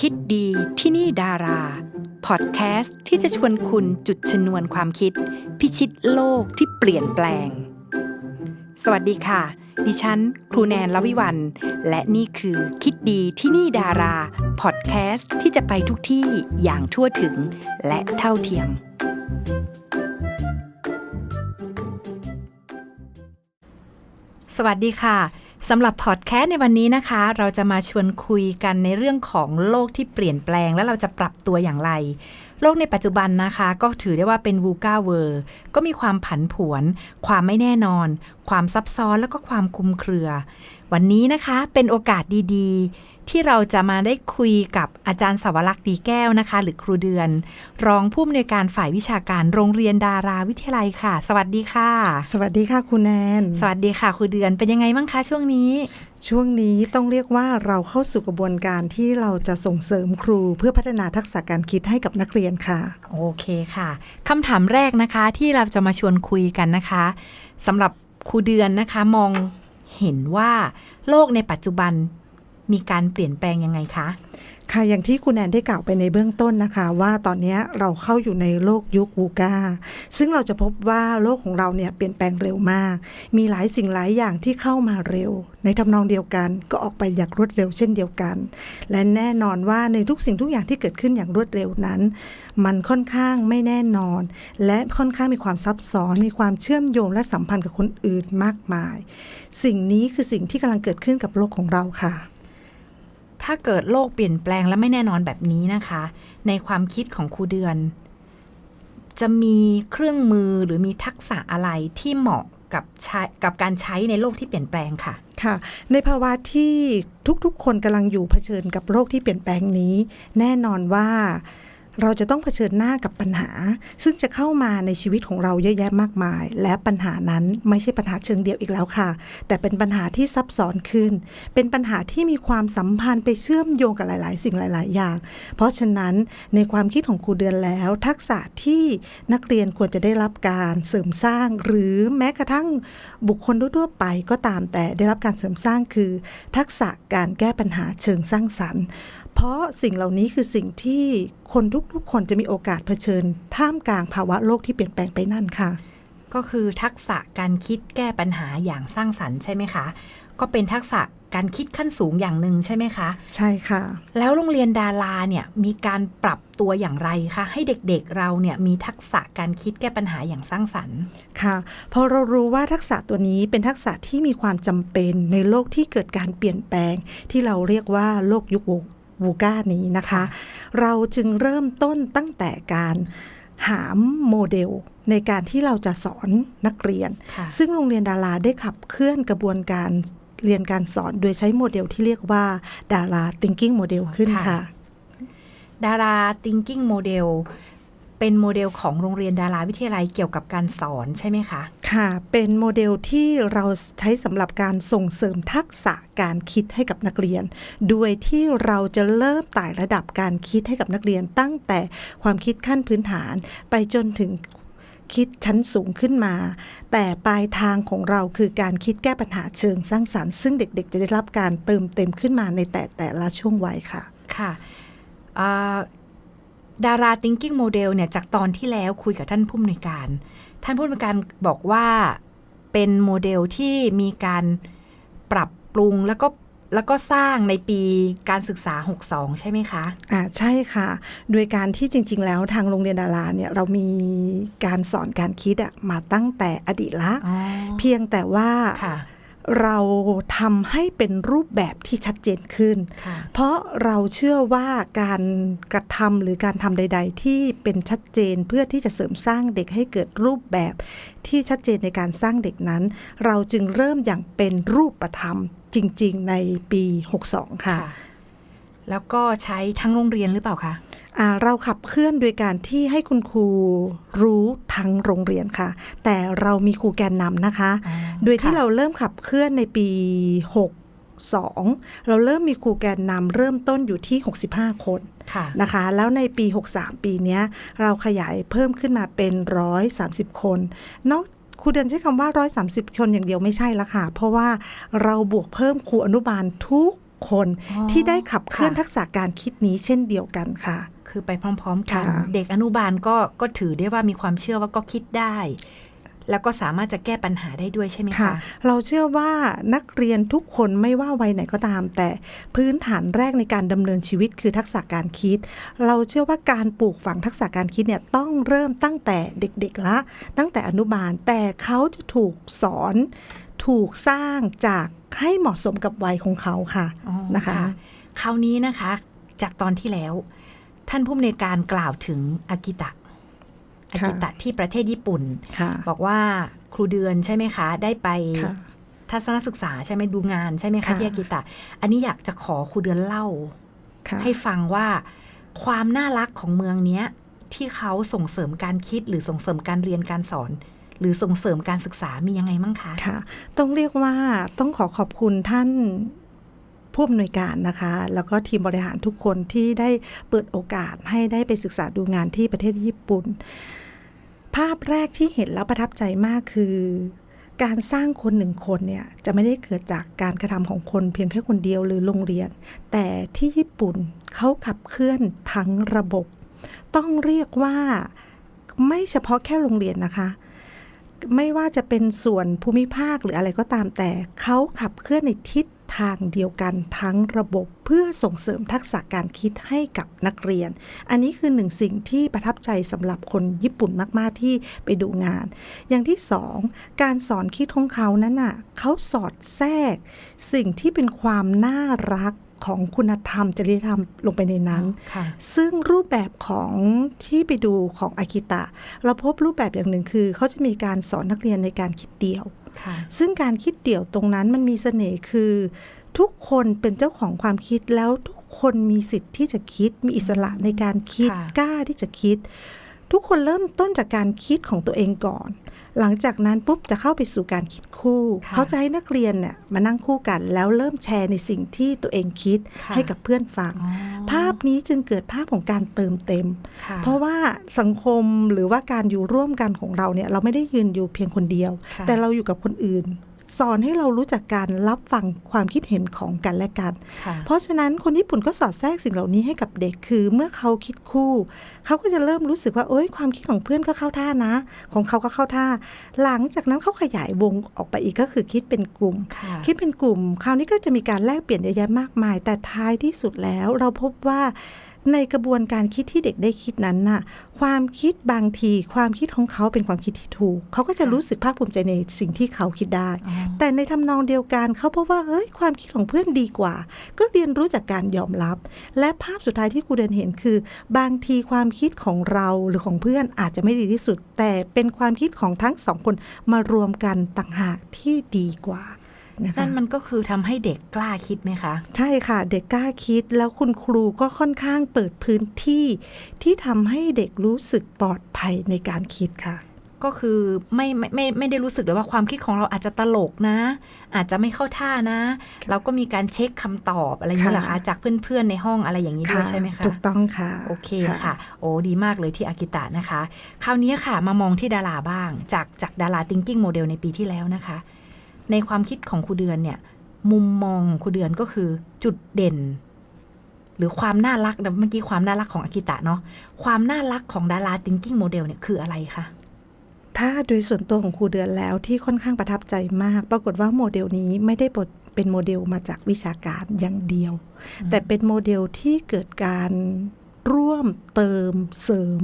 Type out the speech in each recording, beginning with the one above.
คิดดีที่นี่ดารา พอดแคสต์ที่จะชวนคุณจุดชนวนความคิด พิชิตโลกที่เปลี่ยนแปลง สวัสดีค่ะ ดิฉัน ครูแนนลวิวัน และนี่คือคิดดีที่นี่ดารา พอดแคสต์ที่จะไปทุกที่อย่างทั่วถึงและเท่าเทียม สวัสดีค่ะ สำหรับพอดแคสต์ในวันนี้นะคะ เราจะมาชวนคุยกันในเรื่องของโลกที่เปลี่ยนแปลง และเราจะปรับตัวอย่างไร โลกในปัจจุบันนะคะ ก็ถือได้ว่าเป็นวูกาเวอร์ก็มีความผันผวน ความไม่แน่นอน ความซับซ้อนแล้วก็ความคุมเครือ วันนี้นะคะเป็นโอกาสดีๆ ที่เราจะมาได้คุยกับอาจารย์สวรักษ์ดีแก้วนะคะ หรือครูเดือน รองผู้อำนวยการฝ่ายวิชาการโรงเรียนดาราวิทยาลัยค่ะ สวัสดีค่ะ สวัสดีค่ะคุณแนน สวัสดีค่ะครูเดือนเป็นยังไงบ้างคะช่วงนี้ ช่วงนี้ต้องเรียกว่าเราเข้าสู่กระบวนการที่เราจะส่งเสริมครูเพื่อพัฒนาทักษะการคิดให้กับนักเรียนค่ะ โอเคค่ะคำถามแรกนะคะที่เราจะมาชวนคุยกันนะคะสำหรับครูเดือนนะคะมองเห็นว่าโลกในปัจจุบัน มีการเปลี่ยนแปลงยังไงคะ ค่ะอย่างที่คุณแนนได้กล่าวไปในเบื้องต้นนะคะ ว่าตอนนี้เราเข้าอยู่ในโลกยุควูกาซึ่งเราจะพบว่าโลกของเราเนี่ยเปลี่ยนแปลงเร็วมาก มีหลายสิ่งหลายอย่างที่เข้ามาเร็ว ในทำนองเดียวกันก็ออกไปอย่างรวดเร็วเช่นเดียวกัน และแน่นอนว่าในทุกสิ่งทุกอย่างที่เกิดขึ้นอย่างรวดเร็วนั้น มันค่อนข้างไม่แน่นอน และค่อนข้างมีความซับซ้อนมีความเชื่อมโยงและสัมพันธ์กับคนอื่นมากมาย สิ่งนี้คือสิ่งที่กำลังเกิดขึ้นกับโลกของเราค่ะ ถ้าเกิดโลกเปลี่ยนแปลงและไม่แน่นอนแบบนี้นะคะ ในความคิดของครูเดือน จะมีเครื่องมือหรือมีทักษะอะไรที่เหมาะกับใช้กับการใช้ในโลกที่เปลี่ยนแปลงค่ะค่ะ ในภาวะที่ทุกๆ คนกำลังอยู่เผชิญกับโลกที่เปลี่ยนแปลงนี้ แน่นอนว่า เราจะต้องเผชิญหน้ากับปัญหา ซึ่งจะเข้ามาในชีวิตของเราเยอะแยะมากมาย และปัญหานั้นไม่ใช่ปัญหาเชิงเดียวอีกแล้วค่ะ แต่เป็นปัญหาที่ซับซ้อนขึ้น เป็นปัญหาที่มีความสัมพันธ์ไปเชื่อมโยงกับหลาย ๆ สิ่งหลาย ๆ อย่าง เพราะฉะนั้นในความคิดของครูเดือนแล้ว ทักษะที่นักเรียนควรจะได้รับการเสริมสร้าง หรือแม้กระทั่งบุคคลทั่วๆไปก็ตามแต่ได้รับการเสริมสร้างคือ ทักษะการแก้ปัญหาเชิงสร้างสรรค์ เพราะสิ่งเหล่านี้คือสิ่งที่คนทุกๆ คนจะมีโอกาสเผชิญ ท่ามกลางภาวะโลกที่เปลี่ยนแปลงไปนั่นค่ะ ก็คือทักษะการคิดแก้ปัญหาอย่างสร้างสรรค์ใช่ไหมคะ ก็เป็นทักษะการคิดขั้นสูงอย่างหนึ่งใช่ไหมคะ ใช่ค่ะ แล้วโรงเรียนดาราเนี่ยมีการปรับตัวอย่างไรคะให้เด็กๆเราเนี่ยมีทักษะการคิดแก้ปัญหาอย่างสร้างสรรค์ค่ะพอเรารู้ว่าทักษะตัวนี้เป็นทักษะที่มีความจำเป็นในโลกที่เกิดการเปลี่ยนแปลง ที่เราเรียกว่าโลกยุค วูก้านี้นะคะ เราจึงเริ่มต้นตั้งแต่การหาโมเดลในการที่เราจะสอนนักเรียนค่ะซึ่งโรงเรียนดาราได้ขับเคลื่อนกระบวนการเรียนการสอนโดยใช้โมเดลที่เรียกว่าดารา thinking model ขึ้นค่ะค่ะดารา thinking model เป็นโมเดลของโรงเรียนดาราวิทยาลัยเกี่ยวกับการสอนใช่ไหมคะ ค่ะ เป็นโมเดลที่เราใช้สำหรับการส่งเสริมทักษะการคิดให้กับนักเรียนโดยที่เราจะเริ่มไต่ระดับการคิดให้กับนักเรียน ตั้งแต่ความคิดขั้นพื้นฐาน ไปจนถึงคิดชั้นสูงขึ้นมา แต่ปลายทางของเราคือการคิดแก้ปัญหาเชิงสร้างสรรค์ ซึ่งเด็กๆ จะได้รับการเติมเต็มขึ้นมาในแต่แต่ละช่วงวัยค่ะ ค่ะดารา thinking model เนี่ยจากตอนที่แล้วคุยกับท่านผู้อำนวยการ ท่านผู้อำนวยการบอกว่าเป็นโมเดลที่มีการปรับปรุงแล้วก็แล้วก็สร้างในปีการศึกษา 62 ใช่ไหมคะ อ่าใช่ค่ะ โดยการที่จริง ๆ แล้วทางโรงเรียนดาราเนี่ยเรามีการสอนการคิดอะมาตั้งแต่อดีตละอ๋อเพียงแต่ว่าค่ะ เราทำให้เป็นรูปแบบที่ชัดเจนขึ้นค่ะเพราะเราเชื่อว่าการกระทำหรือการทำใด ๆ ที่เป็นชัดเจนเพื่อที่จะเสริมสร้างเด็กให้เกิดรูปแบบที่ชัดเจนในการสร้างเด็กนั้น เราจึงเริ่มอย่างเป็นรูปธรรมจริง ๆ ในปี 62 ค่ะแล้วก็ใช้ทั้งโรงเรียนหรือเปล่าคะอ่า เราขับเคลื่อนโดยการที่ให้คุณครูรู้ทั้งโรงเรียนค่ะ แต่เรามีครูแกนนำนะคะอ๋อโดยที่ค่ะเราเริ่มขับเคลื่อนในปี 62 เราเริ่มมีครูแกนนำเริ่มต้นอยู่ที่ 65 คนค่ะนะคะ แล้วในปี 63 ปีเนี้ยเราขยายเพิ่มขึ้นมาเป็น 130 คน นอกครูเดือนใช้คำว่า 130 คนอย่างเดียวไม่ใช่ละค่ะ เพราะว่าเราบวกเพิ่มครูอนุบาลทุก คนอ๋อที่ได้ขับเคลื่อนค่ะทักษะการคิดนี้เช่นเดียวกันค่ะ คือไปพร้อมๆกันค่ะเด็กอนุบาลก็ก็ถือได้ว่ามีความเชื่อว่าก็คิดได้แล้วก็สามารถจะแก้ปัญหาได้ด้วยใช่ไหมค่ะคะเราเชื่อว่านักเรียนทุกคนไม่ว่าวัยไหนก็ตาม แต่พื้นฐานแรกในการดำเนินชีวิตคือทักษะการคิด เราเชื่อว่าการปลูกฝังทักษะการคิดเนี่ยต้องเริ่มตั้งแต่เด็กๆละ ตั้งแต่อนุบาลแต่เขาจะถูกสอนถูกสร้างจาก ให้เหมาะสมกับวัยของเขาค่ะอ๋อนะคะคราวนี้นะคะจากตอนที่แล้ว ท่านผู้อำนวยการกล่าวถึงอากิตะอากิตะที่ประเทศญี่ปุ่นค่ะบอกว่าครูเดือนใช่ไหมคะ ได้ไปค่ะทัศนศึกษาใช่ไหมดูงานใช่ไหมคะค่ะที่อากิตะ อันนี้อยากจะขอครูเดือนเล่าค่ะให้ฟังว่าความน่ารักของเมืองเนี้ยที่เขาส่งเสริมการคิดหรือส่งเสริมการเรียนการสอน หรือส่งเสริมการศึกษามียังไงมั่งคะค่ะ ต้องเรียกว่าต้องขอขอบคุณท่านผู้อำนวยการนะคะ แล้วก็ทีมบริหารทุกคนที่ได้เปิดโอกาสให้ได้ไปศึกษาดูงานที่ประเทศญี่ปุ่น ภาพแรกที่เห็นแล้วประทับใจมากคือ การสร้างคนหนึ่งคนเนี่ยจะไม่ได้เกิดจากการกระทำของคนเพียงแค่คนเดียวหรือโรงเรียน แต่ที่ญี่ปุ่นเขาขับเคลื่อนทั้งระบบ ต้องเรียกว่าไม่เฉพาะแค่โรงเรียนนะคะ ไม่ว่าจะเป็นส่วนภูมิภาคหรืออะไรก็ตามแต่เขาขับเคลื่อนในทิศทางเดียวกันทั้งระบบเพื่อส่งเสริมทักษะการคิดให้กับนักเรียน อันนี้คือหนึ่งสิ่งที่ประทับใจสำหรับคนญี่ปุ่นมาก ๆ ที่ไปดูงาน อย่างที่สองการสอนคิดของเขานั้นน่ะเขาสอดแทรก สิ่งที่เป็นความน่ารักของคุณธรรมจริยธรรมลงไปในนั้นค่ะซึ่งรูปแบบของที่ไปดูของอากิตะ เราพบรูปแบบอย่างหนึ่งคือ เขาจะมีการสอนนักเรียนในการคิดเดี่ยวค่ะซึ่งการคิดเดี่ยวตรงนั้นมันมีเสน่ห์คือ ทุกคนเป็นเจ้าของความคิดแล้วทุกคนมีสิทธิ์ที่จะคิด มีอิสระในการคิดค่ะกล้าที่จะคิด ทุกคนเริ่มต้นจากการคิดของตัวเองก่อน หลังจากนั้นปุ๊บจะเข้าไปสู่การคิดคู่ค่ะเขาจะให้นักเรียนเนี่ยมานั่งคู่กัน แล้วเริ่มแชร์ในสิ่งที่ตัวเองคิดค่ะให้กับเพื่อนฟังอ๋อภาพนี้จึงเกิดภาพของการเติมเต็มค่ะเพราะว่าสังคมหรือว่าการอยู่ร่วมกันของเราเนี่ยเราไม่ได้ยืนอยู่เพียงคนเดียวค่ะแต่เราอยู่กับคนอื่น สอนให้เรารู้จักการรับฟังความคิดเห็นของกันและกันค่ะเพราะฉะนั้นคนญี่ปุ่นก็สอดแทรกสิ่งเหล่านี้ให้กับเด็กคือเมื่อเขาคิดคู่ เขาก็จะเริ่มรู้สึกว่าเอ้ยความคิดของเพื่อนก็เข้าท่านะ ของเขาก็เข้าท่า หลังจากนั้นเขาขยายวงออกไปอีกก็คือคิดเป็นกลุ่มค่ะคิดเป็นกลุ่ม คราวนี้ก็จะมีการแลกเปลี่ยนเยอะแยะมากมาย แต่ท้ายที่สุดแล้วเราพบว่า ในกระบวนการคิดที่เด็กได้คิดนั้นน่ะ ความคิดบางที ความคิดของเขาเป็นความคิดที่ถูก เขาก็จะค่ะรู้สึกภาคภูมิใจในสิ่งที่เขาคิดได้อ๋อแต่ในทำนองเดียวกันเขาพบว่าเอ้ยความคิดของเพื่อนดีกว่า ก็เรียนรู้จากการยอมรับ และภาพสุดท้ายที่ครูเดินเห็นคือ บางทีความคิดของเราหรือของเพื่อนอาจจะไม่ดีที่สุด แต่เป็นความคิดของทั้งสองคนมารวมกันต่างหากที่ดีกว่า นะคะนั่นมันก็คือทำให้เด็กกล้าคิดไหมคะ ใช่ค่ะ เด็กกล้าคิดแล้วคุณครูก็ค่อนข้างเปิดพื้นที่ที่ทำให้เด็กรู้สึกปลอดภัยในการคิดค่ะก็คือไม่ไม่ไม่ไม่ได้รู้สึกเลยว่าความคิดของเราอาจจะตลกนะ อาจจะไม่เข้าท่านะ เราก็มีการเช็คคำตอบอะไรอย่างนี้เหรอคะค่ะจากเพื่อนๆในห้องอะไรอย่างนี้ด้วยใช่ไหมคะถูกต้องค่ะโอเคค่ะ โอ้ดีมากเลยที่อากิตะนะคะ คราวนี้ค่ะมามองที่ดาราบ้าง จากจากดารา thinking model ในปีที่แล้วนะคะ ในความคิดของครูเดือนเนี่ย มุมมองของครูเดือนก็คือจุดเด่น หรือความน่ารักเมื่อกี้ความน่ารักของอากิตะเนาะความน่ารักของดารา thinking model เนี่ยคืออะไรคะถ้าโดยส่วนตัวของครูเดือนแล้วที่ค่อนข้างประทับใจมาก ปรากฏว่าโมเดลนี้ไม่ได้บทเป็นโมเดลมาจากวิชาการอย่างเดียว แต่เป็นโมเดลที่เกิดการร่วมเติมเสริม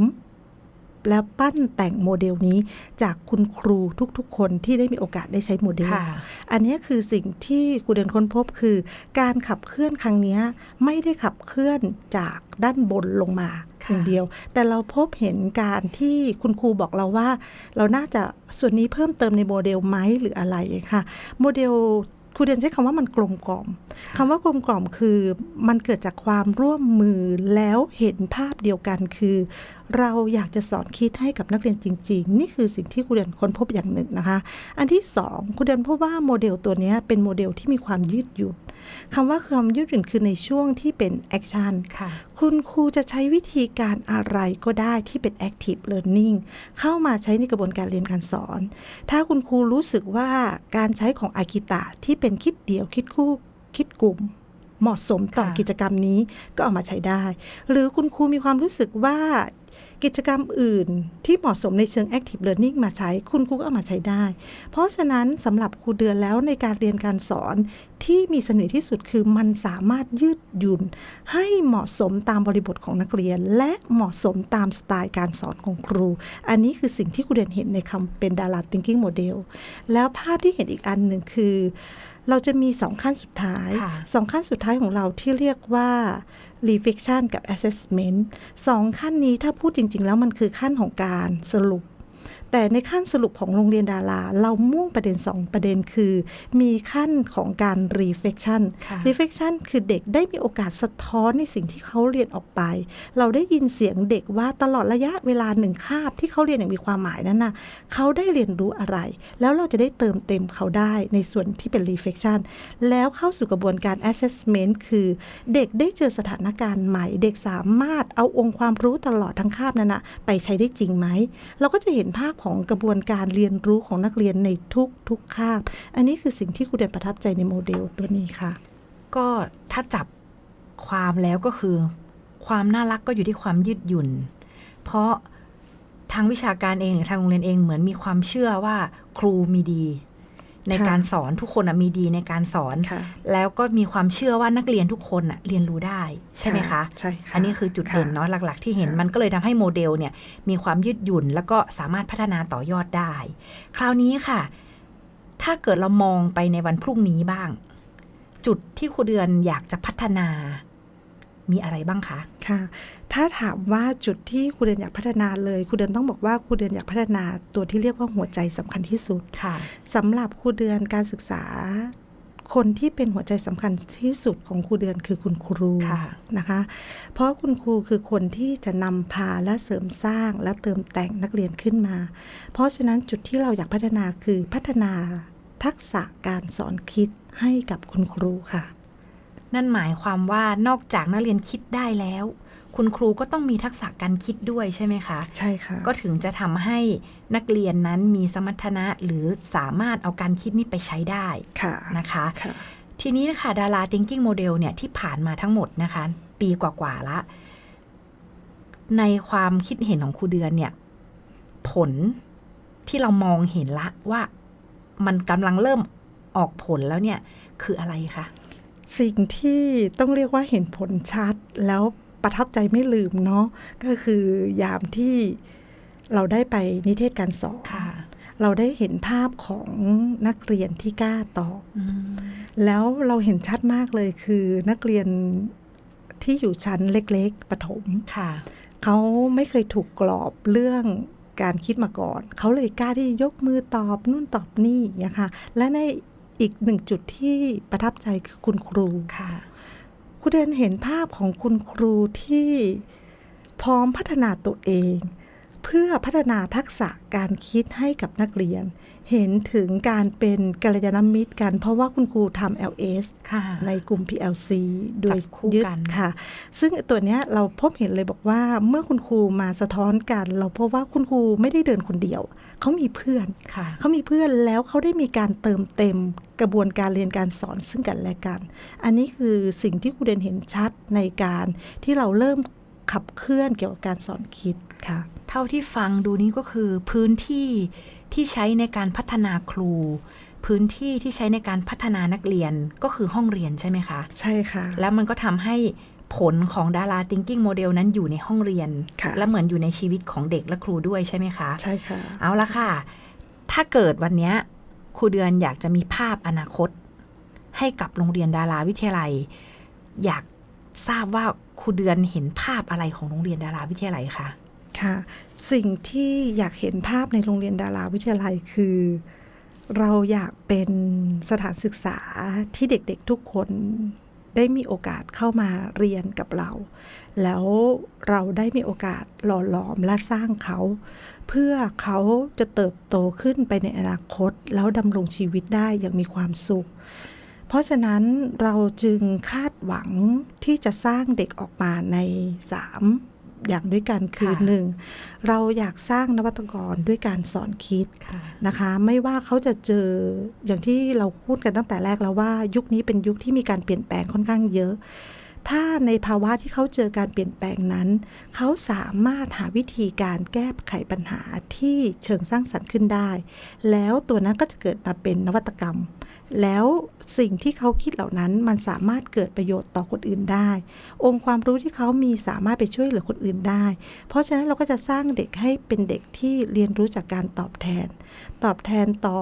และปั้นแต่งโมเดลนี้จากคุณครูทุกๆ คนที่ได้มีโอกาสได้ใช้โมเดลค่ะอันนี้คือสิ่งที่ครูเดินค้นพบคือ การขับเคลื่อนครั้งเนี้ยไม่ได้ขับเคลื่อนจากด้านบนลงมาค่ะอย่างเดียว แต่เราพบเห็นการที่คุณครูบอกเราว่า เราน่าจะส่วนนี้เพิ่มเติมในโมเดลไหมหรืออะไรค่ะ โมเดลครูเดินใช้คำว่ามันกลมกล่อมคำว่ากลมกล่อมคือมันเกิดจากความร่วมมือแล้วเห็นภาพเดียวกันคือ เราอยากจะสอนคิดให้กับนักเรียนจริง ๆ นี่คือสิ่งที่ครูเดินค้นพบอย่างหนึ่งนะคะ อันที่สองครูเดินพบว่าโมเดลตัวเนี้ยเป็นโมเดลที่มีความยืดหยุ่นคำว่าความยืดหยุ่นคือในช่วงที่เป็นแอคชั่นค่ะคุณครูจะใช้วิธีการอะไรก็ได้ที่เป็น active learning เข้ามาใช้ในกระบวนการเรียนการสอน ถ้าคุณครูรู้สึกว่าการใช้ของอากิตะที่เป็นคิดเดี่ยวคิดคู่คิดกลุ่ม เหมาะสมต่อค่ะกิจกรรมนี้ก็เอามาใช้ได้ หรือคุณครูมีความรู้สึกว่ากิจกรรมอื่นที่เหมาะสมในเชิง active learning มาใช้ คุณครูก็เอามาใช้ได้ เพราะฉะนั้นสำหรับครูเดือนแล้วในการเรียนการสอนที่มีเสน่ห์ที่สุดคือมันสามารถยืดหยุ่น ให้เหมาะสมตามบริบทของนักเรียน และเหมาะสมตามสไตล์การสอนของครู อันนี้คือสิ่งที่ครูเดือนเห็นในคำเป็นดารา thinking model แล้วภาพที่เห็นอีกอันหนึ่งคือ เราจะมีสองขั้นสุดท้ายค่ะสองขั้นสุดท้ายของเราที่เรียกว่า reflection กับ assessment สองขั้นนี้ถ้าพูดจริง ๆ แล้วมันคือขั้นของการสรุป แต่ในขั้นสรุปของโรงเรียนดารา เรามุ่งประเด็นสองประเด็นคือ มีขั้นของการ reflection ค่ะ reflection คือเด็กได้มีโอกาสสะท้อนในสิ่งที่เขาเรียนออกไป เราได้ยินเสียงเด็กว่าตลอดระยะเวลาหนึ่งคาบที่เขาเรียนอย่างมีความหมายนั้นนะเขาได้เรียนรู้อะไร แล้วเราจะได้เติมเต็มเขาได้ในส่วนที่เป็น reflection แล้วเข้าสู่กระบวนการ assessment คือเด็กได้เจอสถานการณ์ใหม่ เด็กสามารถเอาองค์ความรู้ตลอดทั้งคาบนั้นนะไปใช้ได้จริงไหม เราก็จะเห็นภาพของกระบวนการเรียนรู้ของนักเรียนในทุกทุกคาบ อันนี้คือสิ่งที่ครูเด่นประทับใจในโมเดลตัวนี้ค่ะ ก็ถ้าจับความแล้วก็คือ ความน่ารักก็อยู่ที่ความยืดหยุ่น เพราะทางวิชาการเองหรือทางโรงเรียนเองเหมือนมีความเชื่อว่าครูมีดี ในค่ะการสอนทุกคนอะมีดีในการสอนค่ะแล้วก็มีความเชื่อว่านักเรียนทุกคนอะเรียนรู้ได้ใช่ไหมคะใช่ค่ะอันนี้คือจุดเด่นเนาะหลัก ๆ ที่เห็นค่ะมันก็เลยทำให้โมเดลเนี่ยมีความยืดหยุ่น แล้วก็สามารถพัฒนาต่อยอดได้ คราวนี้ค่ะ ถ้าเกิดเรามองไปในวันพรุ่งนี้บ้าง จุดที่ครูเดือนอยากจะพัฒนา มีอะไรบ้างคะค่ะ ถ้าถามว่าจุดที่ครูเดนอยากพัฒนาเลยครูเดนต้องบอกว่าครูเดนอยากพัฒนาตัวที่เรียกว่าหัวใจสำคัญที่สุดค่ะสำหรับครูเดือนการศึกษาคนที่เป็นหัวใจสำคัญที่สุดของครูเดือนคือคุณครูค่ะนะคะ เพราะคุณครูคือคนที่จะนำพาและเสริมสร้างและเติมแต่งนักเรียนขึ้นมา เพราะฉะนั้นจุดที่เราอยากพัฒนาคือพัฒนาทักษะการสอนคิดให้กับคุณครูค่ะ นั่นหมายความว่านอกจากนักเรียนคิดได้แล้ว คุณครูก็ต้องมีทักษะการคิดด้วยใช่ไหมคะ ใช่ค่ะ ก็ถึงจะทำให้นักเรียนนั้นมีสมรรถนะหรือสามารถเอาการคิดนี้ไปใช้ได้ค่ะนะคะค่ะทีนี้นะคะดารา thinking model เนี่ยที่ผ่านมาทั้งหมดนะคะ ปีกว่าๆละ ในความคิดเห็นของครูเดือนเนี่ย ผลที่เรามองเห็นละว่ามันกำลังเริ่มออกผลแล้วเนี่ย คืออะไรคะ สิ่งที่ต้องเรียกว่าเห็นผลชัดแล้วประทับใจไม่ลืมเนาะก็คือยามที่เราได้ไปนิเทศการสอนค่ะเราได้เห็นภาพของนักเรียนที่กล้าตอบอืมแล้วเราเห็นชัดมากเลยคือนักเรียนที่อยู่ชั้นเล็กๆประถมค่ะเขาไม่เคยถูกกรอบเรื่องการคิดมาก่อน เขาเลยกล้าที่ยกมือตอบนู่นตอบนี่นะคะ และใน อีกหนึ่งจุดที่ประทับใจคือคุณครูค่ะครูเดนเห็นภาพของคุณครูที่พร้อมพัฒนาตัวเอง เพื่อพัฒนาทักษะการคิดให้กับนักเรียน เห็นถึงการเป็นกัลยาณมิตรกัน เพราะว่าคุณครูทำ LS ค่ะในกลุ่ม PLC โดยจับคู่ยึดกันค่ะ ซึ่งตัวเนี้ยเราพบเห็นเลยบอกว่าเมื่อคุณครูมาสะท้อนกัน เราพบว่าคุณครูไม่ได้เดินคนเดียว เขามีเพื่อนค่ะเขามีเพื่อนแล้วเขาได้มีการเติมเต็มกระบวนการเรียนการสอนซึ่งกันและกัน อันนี้คือสิ่งที่ครูเดนเห็นชัดในการที่เราเริ่ม ขับเคลื่อนเกี่ยวกับการสอนคิดค่ะ เท่าที่ฟังดูนี้ก็คือพื้นที่ที่ใช้ในการพัฒนาครู พื้นที่ที่ใช้ในการพัฒนานักเรียนก็คือห้องเรียนใช่ไหมคะ ใช่ค่ะ แล้วมันก็ทำให้ผลของดารา thinking model นั้นอยู่ในห้องเรียนค่ะและเหมือนอยู่ในชีวิตของเด็กและครูด้วยใช่ไหมคะ ใช่ค่ะ เอาละค่ะ ถ้าเกิดวันเนี้ยครูเดือนอยากจะมีภาพอนาคต ให้กับโรงเรียนดาราวิทยาลัย อยาก ทราบว่าครูเดือนเห็นภาพอะไรของโรงเรียนดาราวิทยาลัยคะค่ะ สิ่งที่อยากเห็นภาพในโรงเรียนดาราวิทยาลัยคือ เราอยากเป็นสถานศึกษาที่เด็กๆทุกคนได้มีโอกาสเข้ามาเรียนกับเรา แล้วเราได้มีโอกาสหล่อหลอมและสร้างเขา เพื่อเขาจะเติบโตขึ้นไปในอนาคต แล้วดำรงชีวิตได้อย่างมีความสุข เพราะฉะนั้นเราจึงคาดหวังที่จะสร้างเด็กออกมาในสามอย่างด้วยกันคือค่ะหนึ่งเราอยากสร้างนวัตกรด้วยการสอนคิดค่ะนะคะ ไม่ว่าเขาจะเจออย่างที่เราพูดกันตั้งแต่แรกแล้วว่า ยุคนี้เป็นยุคที่มีการเปลี่ยนแปลงค่อนข้างเยอะ ถ้าในภาวะที่เขาเจอการเปลี่ยนแปลงนั้น เขาสามารถหาวิธีการแก้ไขปัญหาที่เชิงสร้างสรรค์ขึ้นได้ แล้วตัวนั้นก็จะเกิดมาเป็นนวัตกรรม แล้วสิ่งที่เขาคิดเหล่านั้นมันสามารถเกิดประโยชน์ต่อคนอื่นได้ องค์ความรู้ที่เขามีสามารถไปช่วยเหลือคนอื่นได้ เพราะฉะนั้นเราก็จะสร้างเด็กให้เป็นเด็กที่เรียนรู้จากการตอบแทน ตอบแทนต่อ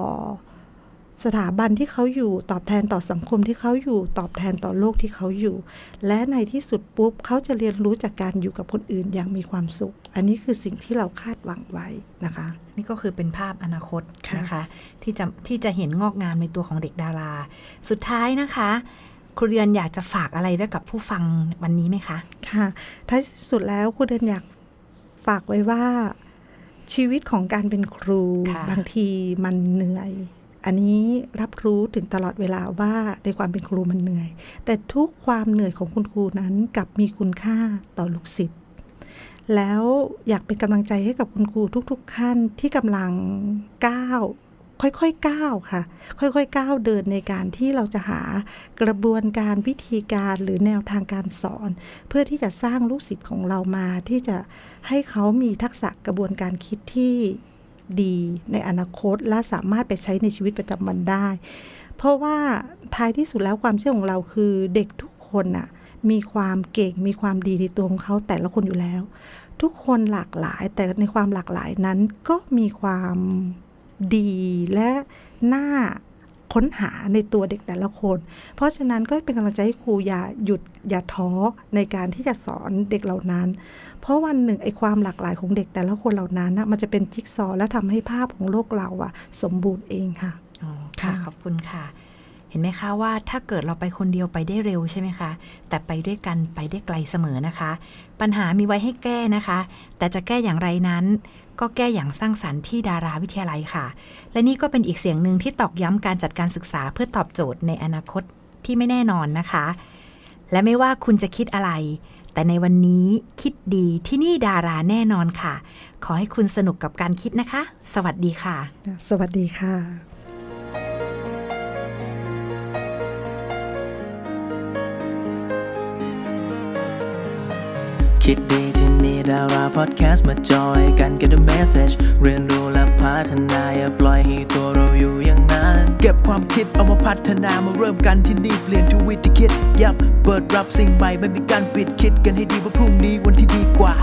สถาบันที่เขาอยู่ตอบแทนต่อสังคมที่เขาอยู่ตอบแทนต่อโลกที่เขาอยู่ และในที่สุดปุ๊บเขาจะเรียนรู้จากการอยู่กับคนอื่นอย่างมีความสุข อันนี้คือสิ่งที่เราคาดหวังไว้นะคะ นี่ก็คือเป็นภาพอนาคตค่ะนะคะที่จะที่จะเห็นงอกงามในตัวของเด็กดารา สุดท้ายนะคะครูเรียนอยากจะฝากอะไรไว้กับผู้ฟังวันนี้ไหมคะ ค่ะ ท้ายสุดแล้วคุณเดินอยากฝากไว้ว่าชีวิตของการเป็นครูค่ะบางทีมันเหนื่อย อันนี้รับรู้ถึงตลอดเวลาว่าในความเป็นครูมันเหนื่อย แต่ทุกความเหนื่อยของคุณครูนั้นกลับมีคุณค่าต่อลูกศิษย์แล้วอยากเป็นกำลังใจให้กับคุณครูทุก ๆ ขั้นที่กำลังก้าวค่อยๆก้าวค่ะ ค่อยๆก้าวเดินในการที่เราจะหากระบวนการวิธีการหรือแนวทางการสอน เพื่อที่จะสร้างลูกศิษย์ของเรามาที่จะให้เขามีทักษะกระบวนการคิดที่ ดีในอนาคตและสามารถไปใช้ในชีวิตประจำวันได้ เพราะว่าท้ายที่สุดแล้วความเชื่อของเราคือเด็กทุกคนน่ะมีความเก่งมีความดีในตัวของเขาแต่ละคนอยู่แล้ว ทุกคนหลากหลายแต่ในความหลากหลายนั้นก็มีความดีและน่า ค้นหาในตัวเด็กแต่ละคน เพราะฉะนั้นก็เป็นกำลังใจให้ครูอย่าหยุดอย่าท้อในการที่จะสอนเด็กเหล่านั้น เพราะวันหนึ่งไอ้ความหลากหลายของเด็กแต่ละคนเหล่านั้นนะมันจะเป็นจิ๊กซอว์และทำให้ภาพของโลกเราอะสมบูรณ์เองค่ะอ๋อค่ะค่ะ ขอบคุณค่ะ เห็นไหมคะว่าถ้าเกิดเราไปคนเดียวไปได้เร็วใช่ไหมคะ แต่ไปด้วยกันไปได้ไกลเสมอนะคะ ปัญหามีไว้ให้แก้นะคะ แต่จะแก้อย่างไรนั้น ก็แก้อย่างสร้างสรรค์ที่ดาราวิทยาลัยค่ะ และนี่ก็เป็นอีกเสียงหนึ่งที่ตอกย้ำการจัดการศึกษาเพื่อตอบโจทย์ในอนาคตที่ไม่แน่นอนนะคะ และไม่ว่าคุณจะคิดอะไร แต่ในวันนี้คิดดีที่นี่ดาราแน่นอนค่ะ ขอให้คุณสนุกกับการคิดนะคะ สวัสดีค่ะ สวัสดีค่ะ คิดดีที่นี่ดาราพอดแคสต์มาจอยกันกันด้วยเมสเซจเรียนรู้และพัฒนาอย่าปล่อยให้ตัวเราอยู่อย่างนั้น เก็บความคิดเอามาพัฒนามาเริ่มกันที่นี่เปลี่ยนทวิธีคิด ยับเปิดรับสิ่งใหม่ไม่มีการปิดคิดกันให้ดีว่าพรุ่งนี้วันที่ดีกว่า